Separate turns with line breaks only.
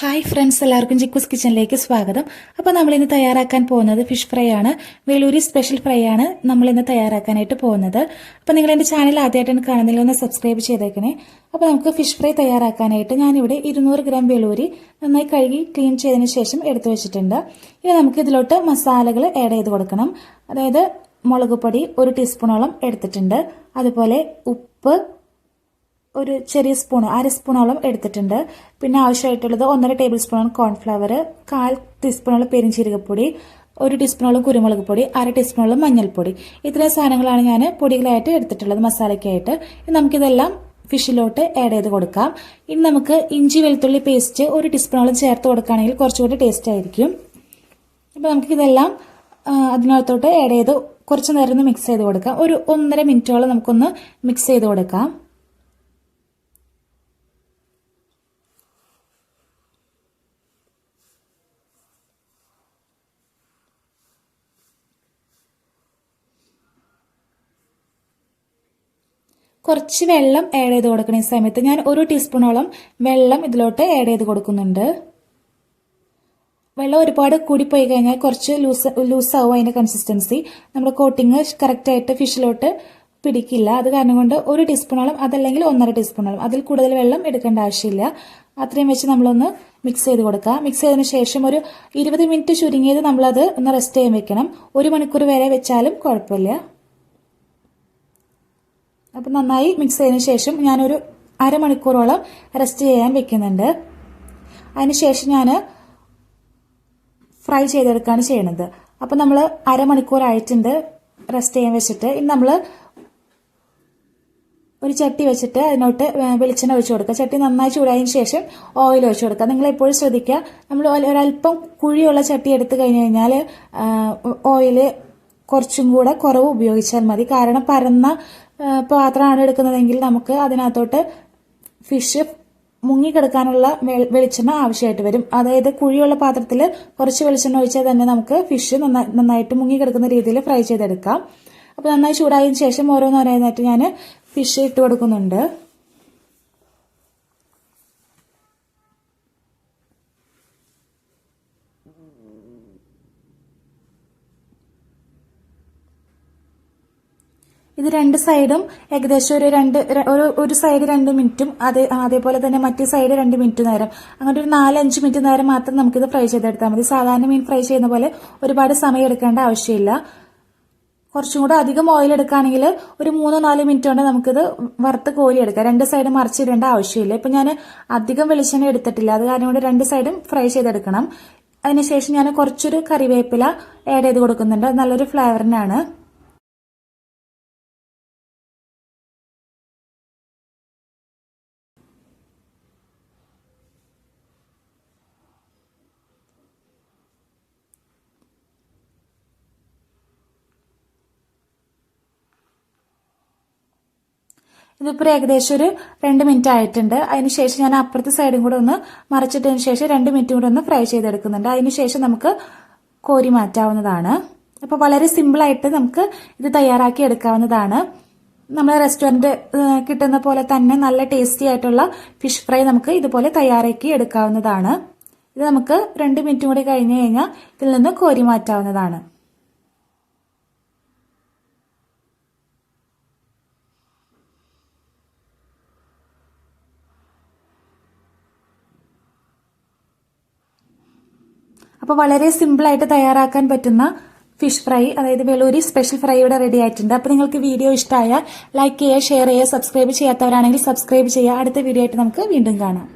Hi friends എല്ലാവർക്കും ജിക്കുസ് കിച്ചണിലേക്ക് സ്വാഗതം. അപ്പോൾ നമ്മളിന്ന് തയ്യാറാക്കാൻ പോകുന്നത് ഫിഷ് ഫ്രൈ ആണ്. വേലൂരി സ്പെഷ്യൽ ഫ്രൈ ആണ് നമ്മളിന്ന് തയ്യാറാക്കാനായിട്ട് പോകുന്നത്. അപ്പോൾ നിങ്ങൾ എന്റെ ചാനൽ ആദ്യമായിട്ടാണ് കാണുന്നില്ല ഒന്ന് സബ്സ്ക്രൈബ് ചെയ്തേക്കണേ. അപ്പോൾ നമുക്ക് ഫിഷ് ഫ്രൈ തയ്യാറാക്കാനായിട്ട് ഞാനിവിടെ ഇരുന്നൂറ് ഗ്രാം വേലൂരി നന്നായി കഴുകി ക്ലീൻ ചെയ്തതിന് ശേഷം എടുത്തു വെച്ചിട്ടുണ്ട്. ഇനി നമുക്ക് ഇതിലോട്ട് മസാലകൾ ആഡ് ചെയ്ത് കൊടുക്കണം. അതായത് മുളക് പൊടി ഒരു ടീസ്പൂണോളം എടുത്തിട്ടുണ്ട്. അതുപോലെ ഉപ്പ് ഒരു ചെറിയ സ്പൂൺ അര സ്പൂണോളം എടുത്തിട്ടുണ്ട്. പിന്നെ ആവശ്യമായിട്ടുള്ളത് ഒന്നര ടേബിൾ സ്പൂണോളം കോൺഫ്ലവർ കാൽ ടീസ്പൂണോളം പെരിഞ്ചീരകപ്പൊടി ഒരു ടീസ്പൂണോളം കുരുമുളക് പൊടി അര ടീസ്പൂണോളം മഞ്ഞൾപ്പൊടി. ഇത്രയും സാധനങ്ങളാണ് ഞാൻ പൊടികളായിട്ട് എടുത്തിട്ടുള്ളത് മസാലയ്ക്കായിട്ട്. നമുക്കിതെല്ലാം ഫിഷിലോട്ട് ആഡ് ചെയ്ത് കൊടുക്കാം. ഇനി നമുക്ക് ഇഞ്ചി വെളുത്തുള്ളി പേസ്റ്റ് ഒരു ടീസ്പൂണോളം ചേർത്ത് കൊടുക്കുകയാണെങ്കിൽ കുറച്ചുകൂടി ടേസ്റ്റ് ആയിരിക്കും. അപ്പോൾ നമുക്കിതെല്ലാം അതിനകത്തോട്ട് ആഡ് ചെയ്ത് കുറച്ച് നേരം ഒന്ന് മിക്സ് ചെയ്ത് കൊടുക്കാം. ഒരു ഒന്നര മിനിറ്റോളം നമുക്കൊന്ന് മിക്സ് ചെയ്ത് കൊടുക്കാം. കുറച്ച് വെള്ളം ആഡ് ചെയ്ത് കൊടുക്കണം ഈ സമയത്ത്. ഞാൻ ഒരു ടീസ്പൂണോളം വെള്ളം ഇതിലോട്ട് ആഡ് ചെയ്ത് കൊടുക്കുന്നുണ്ട്. വെള്ളം ഒരുപാട് കൂടിപ്പോയി കഴിഞ്ഞാൽ കുറച്ച് ലൂസ് ലൂസാവും അതിന്റെ കൺസിസ്റ്റൻസി നമ്മുടെ കോട്ടിങ് കറക്റ്റായിട്ട് ഫിഷിലോട്ട് പിടിക്കില്ല. അത് കാരണം കൊണ്ട് ഒരു ടീസ്പൂണോളം അതല്ലെങ്കിൽ ഒന്നര ടീസ്പൂണോളം അതിൽ കൂടുതൽ വെള്ളം എടുക്കേണ്ട ആവശ്യമില്ല. അത്രയും വെച്ച് നമ്മളൊന്ന് മിക്സ് ചെയ്ത് കൊടുക്കുക മിക്സ് ചെയ്തതിന് ശേഷം ഒരു ഇരുപത് മിനിറ്റ് ചുരുങ്ങിയത് നമ്മളത് ഒന്ന് റെസ്റ്റ് ചെയ്യാൻ വെക്കണം. ഒരു മണിക്കൂർ വരെ വെച്ചാലും കുഴപ്പമില്ല. അപ്പം നന്നായി മിക്സ് ചെയ്തതിന് ശേഷം ഞാനൊരു അരമണിക്കൂറോളം റെസ്റ്റ് ചെയ്യാൻ വെക്കുന്നുണ്ട്. അതിനുശേഷം ഞാൻ ഫ്രൈ ചെയ്തെടുക്കുകയാണ് ചെയ്യണത്. അപ്പം നമ്മൾ അരമണിക്കൂർ ആയിട്ടുണ്ട് റെസ്റ്റ് ചെയ്യാൻ വെച്ചിട്ട്. ഇനി നമ്മൾ ഒരു ചട്ടി വെച്ചിട്ട് അതിനോട്ട് വെളിച്ചെണ്ണ ഒഴിച്ചു കൊടുക്കുക. ചട്ടി നന്നായി ചൂടായതിന് ശേഷം ഓയിൽ ഒഴിച്ചു കൊടുക്കുക. നിങ്ങൾ എപ്പോഴും ശ്രദ്ധിക്കുക നമ്മൾ ഒരല്പം കുഴിയുള്ള ചട്ടി എടുത്തു കഴിഞ്ഞ് കഴിഞ്ഞാൽ ഓയിൽ കുറച്ചും കൂടെ കുറവ് ഉപയോഗിച്ചാൽ മതി. കാരണം പരന്ന പാത്രമാണ് എടുക്കുന്നതെങ്കിൽ നമുക്ക് അതിനകത്തോട്ട് ഫിഷ് മുങ്ങിക്കിടക്കാനുള്ള വെളിച്ചെണ്ണ ആവശ്യമായിട്ട് വരും. അതായത് കുഴിയുള്ള പാത്രത്തിൽ കുറച്ച് വെളിച്ചെണ്ണ ഒഴിച്ചാൽ തന്നെ നമുക്ക് ഫിഷ് നന്നാ- നന്നായിട്ട് മുങ്ങിക്കിടക്കുന്ന രീതിയിൽ ഫ്രൈ ചെയ്തെടുക്കാം. അപ്പോൾ നന്നായി ചൂടായതിനു ശേഷം ഓരോന്നോരോന്നായിട്ട് ഞാൻ ഫിഷ് ഇട്ട് കൊടുക്കുന്നുണ്ട്. ഇത് രണ്ട് സൈഡും ഏകദേശം ഒരു രണ്ട് ഒരു ഒരു സൈഡ് രണ്ട് മിനിറ്റും അതേ അതേപോലെ തന്നെ മറ്റേ സൈഡ് രണ്ട് മിനിറ്റ് നേരം. അങ്ങനെ ഒരു നാലഞ്ച് മിനിറ്റ് നേരം മാത്രം നമുക്കിത് ഫ്രൈ ചെയ്തെടുത്താൽ മതി. സാധാരണ മീൻ ഫ്രൈ ചെയ്യുന്ന പോലെ ഒരുപാട് സമയം എടുക്കേണ്ട ആവശ്യമില്ല. കുറച്ചും കൂടെ അധികം ഓയിൽ എടുക്കുകയാണെങ്കിൽ ഒരു മൂന്നോ നാലോ മിനിറ്റ് കൊണ്ട് നമുക്കിത് വറുത്ത് കോലി എടുക്കാം രണ്ട് സൈഡും മറിച്ചിടേണ്ട ആവശ്യമില്ല. ഇപ്പം ഞാൻ അധികം വെളിച്ചെണ്ണ എടുത്തിട്ടില്ല. അത് കാരണം കൊണ്ട് രണ്ട് സൈഡും ഫ്രൈ ചെയ്തെടുക്കണം. അതിനുശേഷം ഞാൻ കുറച്ചൊരു കറിവേപ്പില ആഡ് ചെയ്ത് കൊടുക്കുന്നുണ്ട്. നല്ലൊരു ഫ്ലേവറിനാണ് ഇതിപ്പോൾ ഏകദേശം ഒരു രണ്ട് മിനിറ്റ് ആയിട്ടുണ്ട്. അതിനുശേഷം ഞാൻ അപ്പുറത്തെ സൈഡും കൂടെ ഒന്ന് മറിച്ചിട്ടതിന് ശേഷം രണ്ട് മിനിറ്റും കൂടെ ഒന്ന് ഫ്രൈ ചെയ്തെടുക്കുന്നുണ്ട്. അതിനുശേഷം നമുക്ക് കോരി മാറ്റാവുന്നതാണ്. അപ്പോൾ വളരെ സിമ്പിളായിട്ട് നമുക്ക് ഇത് തയ്യാറാക്കി എടുക്കാവുന്നതാണ്. നമ്മുടെ റെസ്റ്റോറന്റ് കിട്ടുന്ന പോലെ തന്നെ നല്ല ടേസ്റ്റി ആയിട്ടുള്ള ഫിഷ് ഫ്രൈ നമുക്ക് ഇതുപോലെ തയ്യാറാക്കി എടുക്കാവുന്നതാണ്. ഇത് നമുക്ക് രണ്ട് മിനിറ്റും കൂടി കഴിഞ്ഞ് കഴിഞ്ഞാൽ ഇതിൽ നിന്ന് കോരി മാറ്റാവുന്നതാണ്. അപ്പോൾ വളരെ സിമ്പിളായിട്ട് തയ്യാറാക്കാൻ പറ്റുന്ന ഫിഷ് ഫ്രൈ അതായത് വെളൂരി സ്പെഷ്യൽ ഫ്രൈ ഇവിടെ റെഡി ആയിട്ടുണ്ട്. അപ്പോൾ നിങ്ങൾക്ക് വീഡിയോ ഇഷ്ടമായാൽ ലൈക്ക് ചെയ്യുക ഷെയർ ചെയ്യുക സബ്സ്ക്രൈബ് ചെയ്യാത്തവരാണെങ്കിൽ സബ്സ്ക്രൈബ് ചെയ്യുക. അടുത്ത വീഡിയോ ആയിട്ട് നമുക്ക് വീണ്ടും കാണാം.